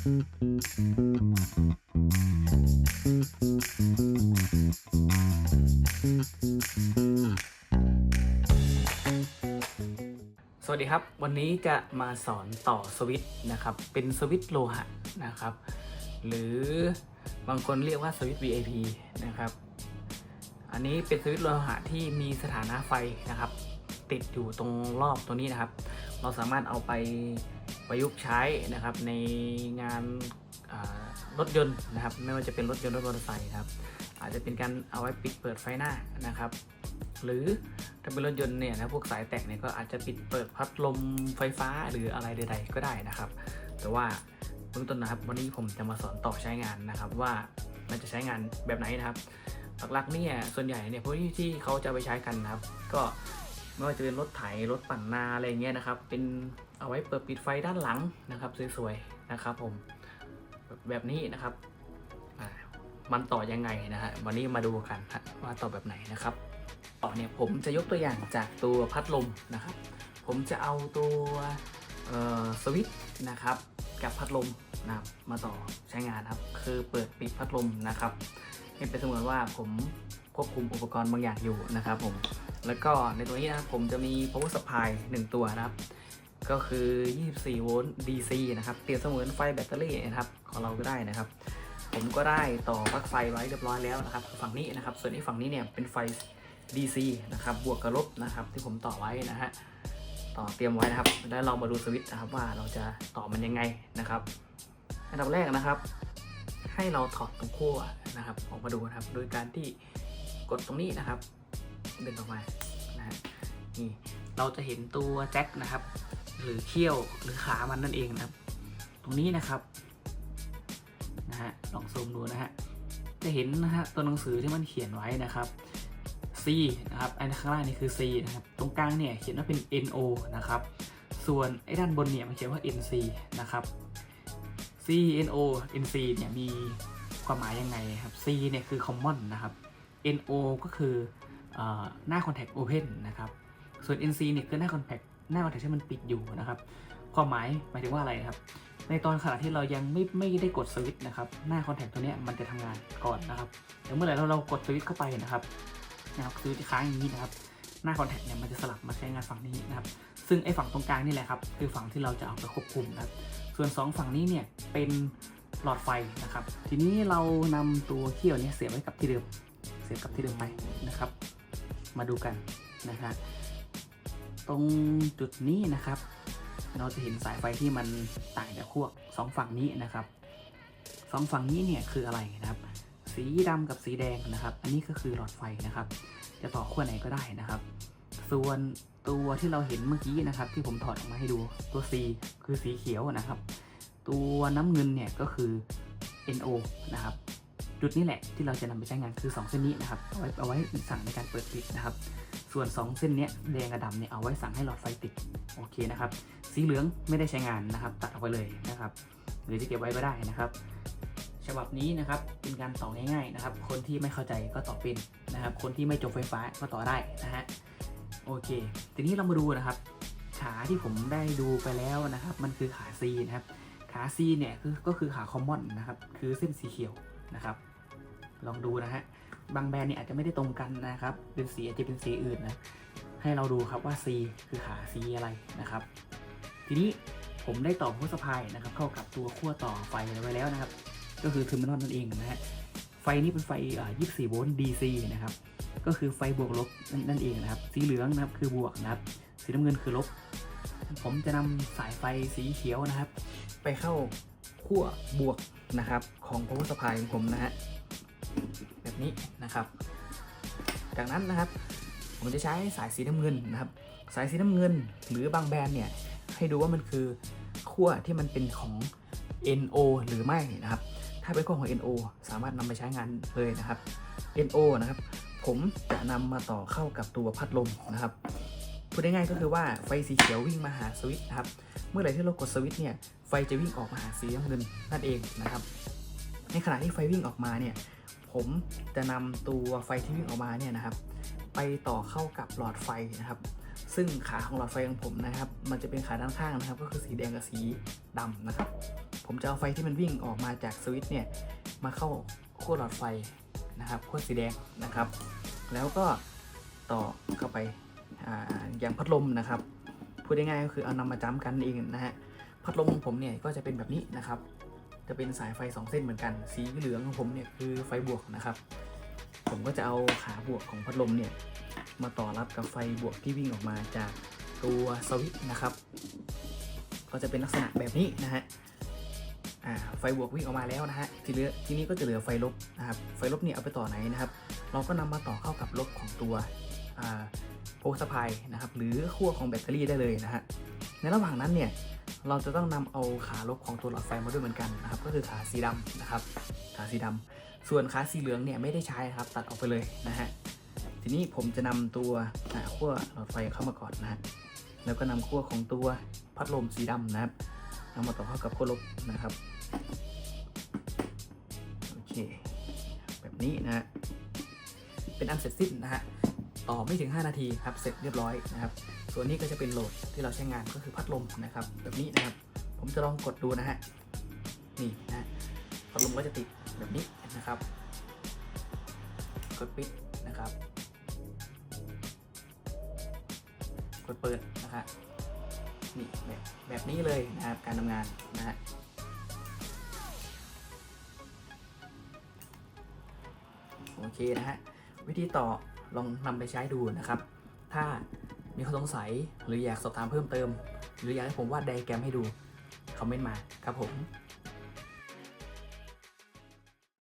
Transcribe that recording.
สวัสดีครับ วันนี้จะมาสอนต่อสวิตช์นะครับ เป็นสวิตช์โลหะนะครับ หรือบางคนเรียกว่าสวิตช์ VIP นะครับ อันนี้เป็นสวิตช์โลหะที่มีสถานะไฟนะครับ ติดอยู่ตรงรอบตัวนี้นะครับ เราสามารถเอาไป ประยุกต์ใช้นะครับในงานรถยนต์นะครับ ไม่ว่าจะเป็นรถยนต์รถมอเตอร์ไซค์ครับ อาจจะเป็นการเอาไว้ปิดเปิดไฟหน้านะครับ หรือถ้าเป็นรถยนต์เนี่ยนะพวกสายแตกเนี่ยก็อาจจะปิดเปิดพัดลมไฟฟ้าหรืออะไรใด ๆ ก็ได้นะครับ แต่ว่าเบื้องต้นนะครับวันนี้ผมจะมาสอนต่อใช้งานนะครับว่ามันจะใช้งานแบบไหนนะครับหลักๆเนี่ยส่วนใหญ่เนี่ยพวกที่เขาจะไปใช้กันนะครับ ก็ ไม่ว่าจะเป็นรถไถรถปั่นนาอะไรเงี้ยนะครับ เป็นเอาไว้เปิดปิดไฟด้านหลังนะครับสวยๆนะครับผมแบบนี้นะครับมันต่อยังไงนะฮะวันนี้มาดูกันว่าต่อแบบไหนนะครับต่อเนี่ยผมจะยกตัวอย่างจากตัวพัดลมนะครับ ผมจะเอาตัวสวิตช์นะครับกับพัดลมนะครับมาต่อใช้งานครับคือเปิดปิดพัดลมนะครับให้เป็นเสมือนว่าผมควบคุมอุปกรณ์บางอย่างอยู่นะครับผม แล้วก็ในตัวนี้นะครับผมจะมี power supply 1 ตัวนะครับ ก็คือ 24 โวลต์ DC นะครับเปรียบเสมือนไฟแบตเตอรี่นะครับ ของเราก็ได้นะครับ ผมก็ได้ต่อปลั๊กไฟไว้เรียบร้อยแล้วนะครับ ฝั่งนี้นะครับ ส่วนที่ฝั่งนี้เนี่ยเป็นไฟ DC นะครับ บวกกับลบนะครับ ที่ผมต่อไว้นะฮะ ต่อเตรียมไว้นะครับ แล้วเรามาดูสวิตช์นะครับว่าเราจะต่อมันยังไงนะครับ อันดับแรกนะครับ ให้เราถอดตรงขั้วนะครับ ออกมาดูนะครับ โดยการที่กดตรงนี้นะครับ ดึงออกมานะฮะนี่เราจะเห็นตัวแจ็คนะครับ หรือเขี้ยวหรือขามันนั่นเองนะครับ ตรงนี้นะครับนะฮะลองซูมดูนะฮะจะเห็นนะฮะตัวหนังสือที่มันเขียนไว้นะครับ C นะครับอันข้างล่างนี่คือ C นะครับ ตรงกลางเนี่ยเขียนว่าเป็น NO นะครับ ส่วนไอ้ด้านบนเนี่ยมันเขียนว่า NC นะครับ C NO NC เนี่ยมีความหมายยังไงครับ C เนี่ยคือ common นะครับ NO ก็คือ หน้า contact open นะครับส่วน NC เนี่ยคือหน้า contact หน้า contact ที่มันปิดอยู่นะครับความหมายหมายถึงว่าอะไรนะครับ ในตอนขณะที่เรายังไม่ไม่ได้กดสวิตช์นะครับหน้า contact ตัวนี้มันจะทำงานก่อนนะครับแต่เมื่อไหร่เราเรากดสวิตช์เข้าไปนะครับนะครับสวิตช์ที่ค้างอย่างนี้นะครับหน้า contact เนี่ยมันจะสลับมาใช้งานฝั่งนี้นะครับซึ่งไอ้ฝั่งตรงกลางนี่แหละครับคือฝั่งที่เราจะเอาไปควบคุมนะครับส่วน 2 ฝั่งนี้เนี่ยเป็นหลอดไฟนะครับ ทีนี้เรานำตัวเขี้ยวเนี่ยเสียบไว้กับที่เดิม เสียบกับที่เดิมไปนะครับ มาดูกันนะฮะตรงจุดนี้นะครับ เราจะเห็นสายไฟที่มันต่างจากขั้วสองฝั่งนี้นะครับสองฝั่งนี้เนี่ยคืออะไรนะครับ สีดำกับสีแดงนะครับ อันนี้ก็คือหลอดไฟนะครับ จะต่อขั้วไหนก็ได้นะครับ ส่วนตัวที่เราเห็นเมื่อกี้นะครับ ที่ผมถอดออกมาให้ดูตัว C คือสีเขียวนะครับ ตัวน้ำเงินเนี่ยก็คือ NO นะครับ จุดนี้แหละที่เราจะนำไปใช้งานคือ 2 เส้นนี้นะครับเอาไว้เอาไว้สั่งในการเปิดปิดนะครับ ส่วน 2 เส้นนี้แดงกับดำเนี่ยเอาไว้สั่งให้หลอดไฟติดโอเคนะครับ สีเหลืองไม่ได้ใช้งานนะครับ ตัดออกไปเลยนะครับ หรือจะเก็บไว้ก็ได้นะครับ ฉบับนี้นะครับเป็นการต่อง่ายๆนะครับ คนที่ไม่เข้าใจก็ต่อเป็นนะครับ คนที่ไม่จบไฟฟ้าก็ต่อได้นะฮะโอเค ทีนี้เรามาดูนะครับ ขาที่ผมได้ดูไปแล้วนะครับ มันคือขา C นะครับขา C เนี่ยก็คือขาคอมมอนนะครับ คือเส้นสีเขียวนะครับ ลองดูนะฮะ บางแบรนด์เนี่ยอาจจะไม่ได้ตรงกันนะครับ เป็นสีอาจจะเป็นสีอื่นนะ ให้เราดูครับว่า C คือขาสีอะไรนะครับ ทีนี้ผมได้ต่อพุทสพายนะครับ เข้ากับตัวขั้วต่อไฟไว้แล้วนะครับ ก็คือเทอร์มินอลนั่นเองนะฮะ ไฟนี้เป็นไฟอ่า24 โวลต์ DC นะครับ ก็คือไฟบวกลบนั่นนั่นเองนะครับ สีเหลืองนะครับคือบวกนะครับ สีน้ำเงินคือลบ ผมจะนำสายไฟสีเขียวนะครับ ไปเข้าขั้วบวกนะครับของ power supply ของผมนะฮะ นี้นะครับ จากนั้นนะครับผมจะใช้สายสีน้ำเงินนะครับ สายสีน้ำเงินหรือบางแบรนด์เนี่ยให้ดูว่ามันคือขั้วที่มันเป็นของ NO หรือไม่นะครับ ถ้าเป็นขั้วของ NO สามารถนำไปใช้งานเลยนะครับ NO นะครับ ผมจะนำมาต่อเข้ากับตัวพัดลมนะครับพูดง่ายๆก็คือว่าไฟสีเขียววิ่งมาหาสวิตช์นะครับ เมื่อไหร่ที่เรากดสวิตช์เนี่ยไฟจะวิ่งออกมาหาสีน้ำเงินนั่นเองนะครับ ในขณะที่ไฟวิ่งออกมาเนี่ย ผมจะนำตัวไฟที่วิ่งออกมาเนี่ยนะครับ ไปต่อเข้ากับหลอดไฟนะครับ ซึ่งขาของหลอดไฟของผมนะครับ มันจะเป็นขาด้านข้างนะครับ ก็คือสีแดงกับสีดำนะครับ ผมจะเอาไฟที่มันวิ่งออกมาจากสวิตช์เนี่ยมาเข้าขั้วหลอดไฟนะครับขั้วสีแดงนะครับ แล้วก็ต่อเข้าไปอย่างพัดลมนะครับพูดง่ายๆก็คือเอานำมาจ้ำกันเองนะฮะพัดลมของผมเนี่ยก็จะเป็นแบบนี้นะครับ จะเป็นสายไฟ 2 เส้นเหมือนกัน สีเหลืองของผมเนี่ยคือไฟบวกนะครับ ผมก็จะเอาขาบวกของพัดลมเนี่ยมาต่อรับกับไฟบวกที่วิ่งออกมาจากตัวสวิตช์นะครับ ก็จะเป็นลักษณะแบบนี้นะฮะไฟบวกวิ่งออกมาแล้วนะฮะทีเหลือทีนี้ก็จะเหลือไฟลบนะครับไฟลบเนี่ยเอาไปต่อไหนนะครับ เราก็นำมาต่อเข้ากับลบของตัวโพสพายนะครับหรือขั้วของแบตเตอรี่ได้เลยนะฮะ ในระหว่างนั้นเนี่ยเราจะต้องนำเอาขาลบของตัวหลอดไฟมาด้วยเหมือนกันนะครับก็คือขาสีดำนะครับขาสีดำส่วนขาสีเหลืองเนี่ยไม่ได้ใช้ครับตัดออกไปเลยนะฮะทีนี้ผมจะนำตัวขั้วหลอดไฟเข้ามาก่อนนะฮะแล้วก็นำขั้วของตัวพัดลมสีดำนะครับนำมาต่อเข้ากับขั้วลบนะครับโอเคแบบนี้นะฮะเป็นอันเสร็จสิ้นนะฮะ ต่อไม่ถึง 5 นาทีครับเสร็จเรียบร้อยนะครับส่วนนี้ก็จะเป็นโหลดที่เราใช้งานก็คือพัดลมนะครับ แบบนี้นะครับ ผมจะลองกดดูนะฮะนี่นะฮะพัดลมก็จะติดแบบนี้นะครับ กดปิดนะครับ กดเปิดนะครับนี่แบบแบบนี้เลยนะครับการทำงานนะฮะโอเคนะฮะวิธีต่อ ลองนำไปใช้ดูนะครับ ถ้ามีข้อสงสัยหรืออยากสอบถามเพิ่มเติม หรืออยากให้ผมวาดไดแกรมให้ดู คอมเมนต์มาครับผม